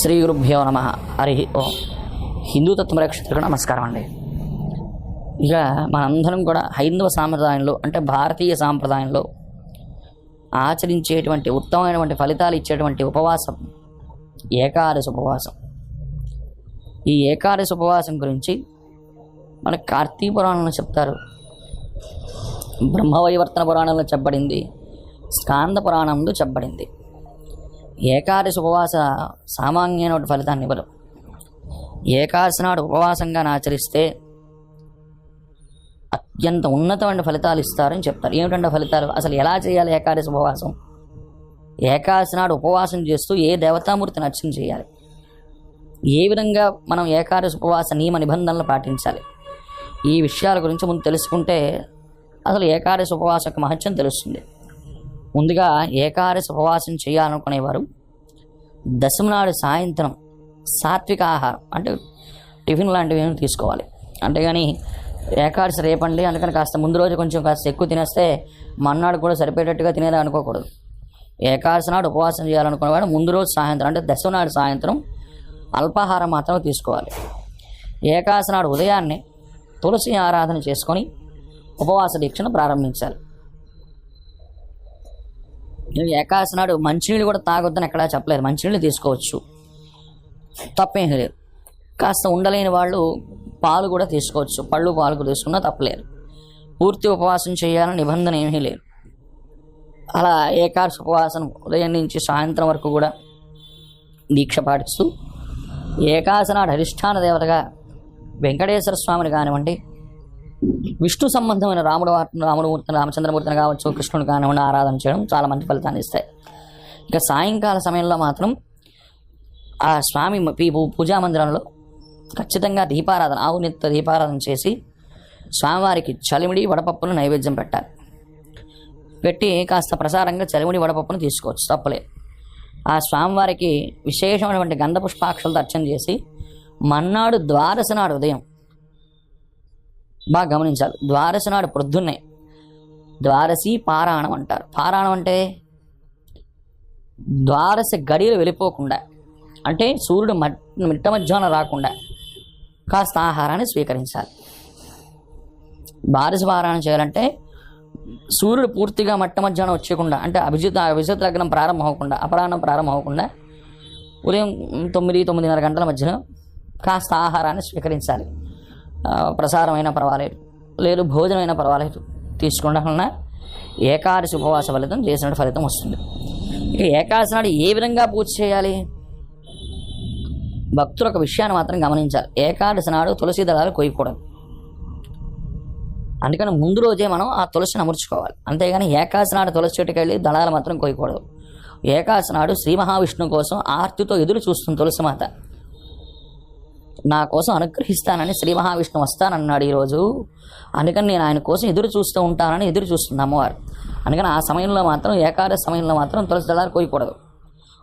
శ్రీ గురుభ్యో నమ. హరి ఓం. హిందూ తత్వరక్షకులకు నమస్కారం అండి. ఇక మనందరం కూడా హైందవ సాంప్రదాయంలో అంటే భారతీయ సాంప్రదాయంలో ఆచరించేటువంటి ఉత్తమమైనటువంటి ఫలితాలు ఇచ్చేటువంటి ఉపవాసం ఏకాదశి ఉపవాసం. ఈ ఏకాదశి ఉపవాసం గురించి మన కార్తీక పురాణంలో చెప్తారు. బ్రహ్మవైవర్తన పురాణంలో చెప్పబడింది. స్కాంద పురాణంలో చెప్పబడింది. ఏకాదశి ఉపవాస సామాన్యమైన ఫలితాన్ని ఇవ్వదు. ఏకాదశి నాడు ఉపవాసంగా ఆచరిస్తే అత్యంత ఉన్నతమైన ఫలితాలు ఇస్తారని చెప్తారు. ఏమిటంటే ఫలితాలు? అసలు ఎలా చేయాలి ఏకాదశి ఉపవాసం? ఏకాదశి నాడు ఉపవాసం చేస్తూ ఏ దేవతామూర్తిని అర్చన చేయాలి? ఏ విధంగా మనం ఏకాదశి ఉపవాస నియమ నిబంధనలు పాటించాలి? ఈ విషయాల గురించి ముందు తెలుసుకుంటే అసలు ఏకాదశి ఉపవాస యొక్క మహత్యం తెలుస్తుంది. ముందుగా ఏకాదశి ఉపవాసం చేయాలనుకునేవారు. దశమనాడు సాయంత్రం సాత్విక ఆహారం అంటే టిఫిన్ లాంటివి ఏమి తీసుకోవాలి. అంతేగాని ఏకాదశి రేపండి అందుకని కాస్త ముందు రోజు కొంచెం కాస్త ఎక్కువ తినేస్తే మన్నాడు కూడా సరిపోయేటట్టుగా తినేది అనుకోకూడదు. ఏకాదశి నాడు ఉపవాసం చేయాలనుకునేవాడు ముందు రోజు సాయంత్రం అంటే దశమి నాడు సాయంత్రం అల్పాహారం మాత్రమే తీసుకోవాలి. ఏకాదశి నాడు ఉదయాన్నే తులసి ఆరాధన చేసుకొని ఉపవాస దీక్షను ప్రారంభించాలి. ఏకాదశి నాడు మంచినీళ్ళు కూడా తాగొద్దని ఎక్కడా చెప్పలేదు. మంచినీళ్ళు తీసుకోవచ్చు. తప్పేం లేదు. కాస్త ఉండలేని వాళ్ళు పాలు కూడా తీసుకోవచ్చు. పళ్ళు పాలు కూడా తీసుకున్నా తప్పలేదు. పూర్తి ఉపవాసం చేయాలని నిబంధన ఏమీ లేదు. అలా ఏకాదశి ఉపవాసం ఉదయం నుంచి సాయంత్రం వరకు కూడా దీక్ష పాటిస్తూ ఏకాశనాడు అధిష్టాన దేవతగా వెంకటేశ్వర స్వామిని కానివ్వండి విష్ణు సంబంధమైన రాముడు వార్త- రాముడు రామచంద్రమూర్తిని కావచ్చు కృష్ణుని కానివ్వండి ఆరాధన చేయడం చాలా మంచి ఫలితాన్ని ఇస్తాయి. ఇక సాయంకాల సమయంలో మాత్రం ఆ స్వామి పూజా మందిరంలో ఖచ్చితంగా దీపారాధన ఆవు నిత్య దీపారాధన చేసి స్వామివారికి చలిమిడి వడపప్పును నైవేద్యం పెట్టాలి. పెట్టి కాస్త ప్రసారంగా చలిమిడి వడపప్పును తీసుకోవచ్చు తప్పలే. ఆ స్వామివారికి విశేషమైనటువంటి గంధ దర్శనం అర్చన చేసి మన్నాడు ద్వాదశ నాడు ఉదయం బాగా గమనించాలి. ద్వాదశి నాడు ప్రొద్దున్నే ద్వాదశి పారాయణం అంటారు. పారాయణం అంటే ద్వాదశ గడియలు వెళ్ళిపోకుండా అంటే సూర్యుడు మట్ మిట్ట మధ్యాహ్నం రాకుండా కాస్త ఆహారాన్ని స్వీకరించాలి. ద్వాదశ పారాయణం చేయాలంటే సూర్యుడు పూర్తిగా మట్ట మధ్యాహ్నం వచ్చేయకుండా అంటే అభిజిత్ అభిజిత్ లగ్నం ప్రారంభం అవ్వకుండా అపరాహ్నం ప్రారంభం అవ్వకుండా ఉదయం తొమ్మిది తొమ్మిదిన్నర గంటల మధ్యన కాస్త ఆహారాన్ని స్వీకరించాలి. ప్రసారమైన పర్వాలేదు. లేదు భోజనమైన పర్వాలేదు. తీసుకోవడం వలన ఏకాదశి ఉపవాస ఫలితం చేసిన ఫలితం వస్తుంది. ఇక ఏకాదశి నాడు ఏ విధంగా పూజ చేయాలి? భక్తులు ఒక విషయాన్ని మాత్రం గమనించాలి. ఏకాదశి నాడు తులసి దళాలు కొయ్యకూడదు. అందుకని ముందు రోజే మనం ఆ తులసిని అమర్చుకోవాలి. అంతేగాని ఏకాదశి నాడు తులసి చెట్టుకి వెళ్ళి దళాలు మాత్రం కొయ్యకూడదు. ఏకాదశి నాడు శ్రీ మహావిష్ణువు కోసం ఆర్తితో ఎదురు చూస్తుంది తులసి మాత నా కోసం అనుగ్రహిస్తానని శ్రీ మహావిష్ణువు వస్తానన్నాడు ఈరోజు. అందుకని నేను ఆయన కోసం ఎదురు చూస్తూ ఉంటానని ఎదురు చూస్తుంది అమ్మవారు. అందుకని ఆ సమయంలో మాత్రం ఏకాదశి సమయంలో మాత్రం తులసి దళాలు కోయకూడదు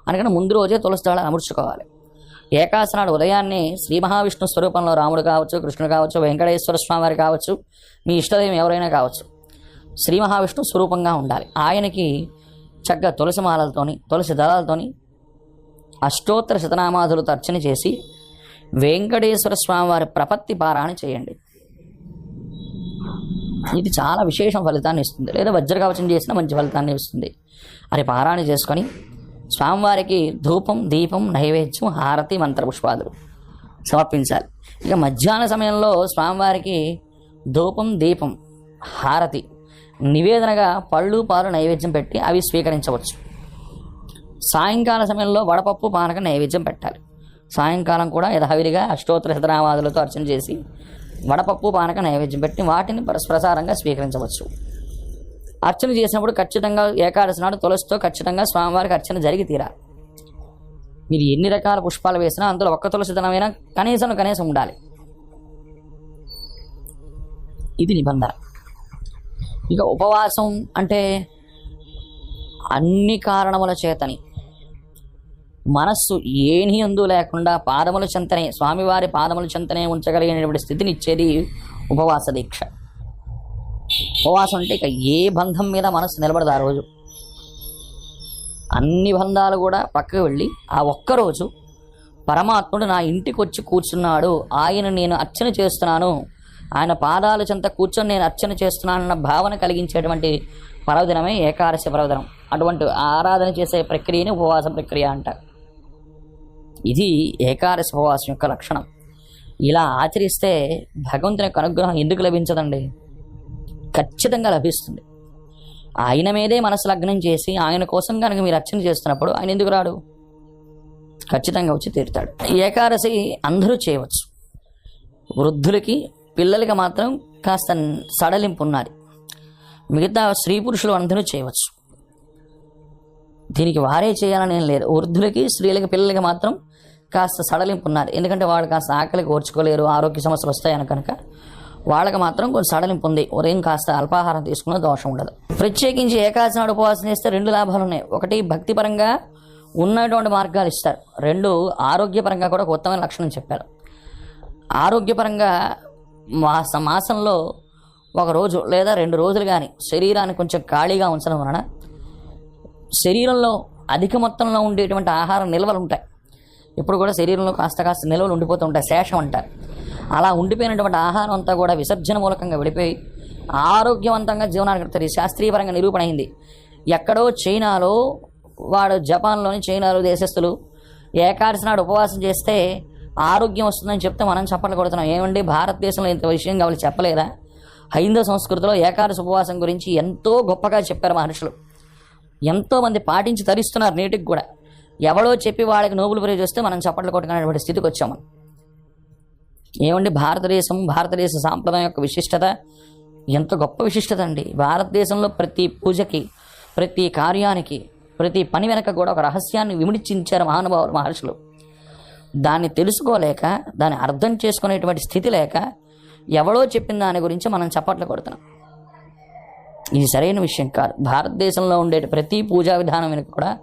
అందుకని ముందు రోజే తులసి దళాలు అమర్చుకోవాలి. ఏకాదశి నాడు ఉదయాన్నే శ్రీ మహావిష్ణు స్వరూపంలో రాముడు కావచ్చు కృష్ణుడు కావచ్చు వెంకటేశ్వర స్వామి వారు కావచ్చు మీ ఇష్టదైవం ఎవరైనా కావచ్చు శ్రీ మహావిష్ణు స్వరూపంగా ఉండాలి. ఆయనకి చక్కగా తులసి మాలలతోని తులసి దళాలతోని అష్టోత్తర శతనామాధులు అర్చన చేసి వెంకటేశ్వర స్వామివారి ప్రపత్తి పారాయణ చేయండి. ఇది చాలా విశేషం ఫలితాన్ని ఇస్తుంది. లేదా వజ్రకవచం చేసినా మంచి ఫలితాన్ని ఇస్తుంది. అది పారాయణ చేసుకొని స్వామివారికి ధూపం దీపం నైవేద్యం హారతి మంత్రపుష్పాదులు సమర్పించాలి. ఇక మధ్యాహ్న సమయంలో స్వామివారికి ధూపం దీపం హారతి నివేదనగా పళ్ళు పాలు నైవేద్యం పెట్టి అవి స్వీకరించవచ్చు. సాయంకాల సమయంలో వడపప్పు పానక నైవేద్యం పెట్టాలి. సాయంకాలం కూడా యథావిధిగా అష్టోత్తర శతనామాదులతో అర్చన చేసి వడపప్పు పానక నైవేద్యం పెట్టి వాటిని ప్రసారంగా స్వీకరించవచ్చు. అర్చన చేసినప్పుడు ఖచ్చితంగా ఏకాదశి నాడు తులసితో ఖచ్చితంగా స్వామివారికి అర్చన జరిగి తీరాలి. మీరు ఎన్ని రకాల పుష్పాలు వేసినా అందులో ఒక్క తులసిదనమైనా కనీసం కనీసం ఉండాలి. ఇది నిబంధన. ఇక ఉపవాసం అంటే అన్ని కారణముల చేతని మనస్సు ఏని అందు లేకుండా పాదముల చెంతనే స్వామివారి పాదముల చెంతనే ఉంచగలిగినటువంటి స్థితిని ఇచ్చేది ఉపవాస దీక్ష. ఉపవాసం అంటే ఇక ఏ బంధం మీద మనసు నిలబడదు ఆ రోజు. అన్ని బంధాలు కూడా పక్కకు వెళ్ళి ఆ ఒక్కరోజు పరమాత్ముడు నా ఇంటికి వచ్చి కూర్చున్నాడు ఆయన నేను అర్చన చేస్తున్నాను ఆయన పాదాల చెంత కూర్చొని నేను అర్చన చేస్తున్నానన్న భావన కలిగించేటువంటి పర్వదినమే ఏకాదశి పర్వదినం. అటువంటి ఆరాధన చేసే ప్రక్రియని ఉపవాస ప్రక్రియ అంటారు. ఇది ఏకాదశి ఉపవాసం యొక్క లక్షణం. ఇలా ఆచరిస్తే భగవంతుని యొక్క అనుగ్రహం ఎందుకు లభించదండి? ఖచ్చితంగా లభిస్తుంది. ఆయన మీదే మనసు లగ్నం చేసి ఆయన కోసం కనుక మీరు అర్చన చేస్తున్నప్పుడు ఆయన ఎందుకు రాడు? ఖచ్చితంగా వచ్చి తీరుతాడు. ఈ ఏకాదశి అందరూ చేయవచ్చు. వృద్ధులకి పిల్లలకి మాత్రం కాస్త సడలింపు ఉన్నది. మిగతా స్త్రీ పురుషులు అందరూ చేయవచ్చు. దీనికి వారే చేయాలని ఏం లేదు. వృద్ధులకి స్త్రీలకి పిల్లలకి మాత్రం కాస్త సడలింపు ఉన్నారు. ఎందుకంటే వాళ్ళు కాస్త ఆకలికి ఓర్చుకోలేరు ఆరోగ్య సమస్యలు వస్తాయని కనుక వాళ్ళకి మాత్రం కొంచెం సడలింపు ఉంది. ఉదయం కాస్త అల్పాహారం తీసుకున్న దోషం ఉండదు. ప్రత్యేకించి ఏకాదశి నాడు ఉపవాసం చేస్తే రెండు లాభాలు ఉన్నాయి. ఒకటి భక్తిపరంగా ఉన్నటువంటి మార్గాలు ఇస్తారు. రెండు ఆరోగ్యపరంగా కూడా ఒక ఉత్తమైన లక్షణం చెప్పారు. ఆరోగ్యపరంగా మాస మాసంలో ఒక రోజు లేదా రెండు రోజులు కానీ శరీరాన్ని కొంచెం ఖాళీగా ఉంచడం వలన శరీరంలో అధిక మొత్తంలో ఉండేటువంటి ఆహార నిల్వలు ఉంటాయి. ఇప్పుడు కూడా శరీరంలో కాస్త కాస్త నిల్వలు ఉండిపోతూ ఉంటాయి శేషం అంటారు. అలా ఉండిపోయినటువంటి ఆహారం అంతా కూడా విసర్జన మూలకంగా విడిపోయి ఆరోగ్యవంతంగా జీవనాన్ని గడుపుతారు శాస్త్రీయపరంగా నిరూపణ అయింది. ఎక్కడో చైనాలో వాడు జపాన్లోని చైనాలో దేశస్తులు ఏకాదశి నాడు ఉపవాసం చేస్తే ఆరోగ్యం వస్తుందని చెప్తే మనం చప్పట్లు కొడుతున్నాం. ఏమండి భారతదేశంలో ఇంత విషయం కావాలి చెప్పలేదా? హైందవ సంస్కృతిలో ఏకాదశి ఉపవాసం గురించి ఎంతో గొప్పగా చెప్పారు మహర్షులు. ఎంతోమంది పాటించి తరిస్తున్నారు నేటికి కూడా. ఎవడో చెప్పి వాళ్ళకి నోబుల్ ప్రైజ్ వస్తే మనం చప్పట్లు కొట్టుకునేటువంటి స్థితికి వచ్చాము ఏమండి భారతదేశం భారతదేశ సాంప్రదాయం యొక్క విశిష్టత? ఎంత గొప్ప విశిష్టత అండి. భారతదేశంలో ప్రతి పూజకి ప్రతి కార్యానికి ప్రతి పని వెనక కూడా ఒక రహస్యాన్ని విమిడించారు మహానుభావులు మహర్షులు. దాన్ని తెలుసుకోలేక దాన్ని అర్థం చేసుకునేటువంటి స్థితి లేక ఎవడో చెప్పిన దాని గురించి మనం చప్పట్లు కొడుతున్నాం. ఇది సరైన విషయం కాదు. భారతదేశంలో ఉండే ప్రతి పూజా విధానం వెనుక కూడా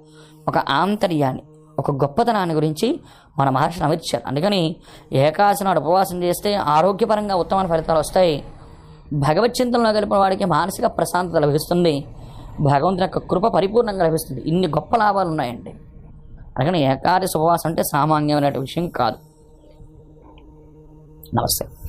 ఒక ఆంతర్యాన్ని ఒక గొప్పతనాన్ని గురించి మన మహర్షిని అమర్చారు అందుకని ఏకాశనాడు ఉపవాసం చేస్తే ఆరోగ్యపరంగా ఉత్తమమైన ఫలితాలు వస్తాయి. భగవత్ చింతనలో గడిపిన వాడికి మానసిక ప్రశాంతత లభిస్తుంది. భగవంతుని యొక్క కృప పరిపూర్ణంగా లభిస్తుంది. ఇన్ని గొప్ప లాభాలు ఉన్నాయండి. అందుకని ఏకాదశి ఉపవాసం అంటే సామాన్యమైన విషయం కాదు. నమస్తే.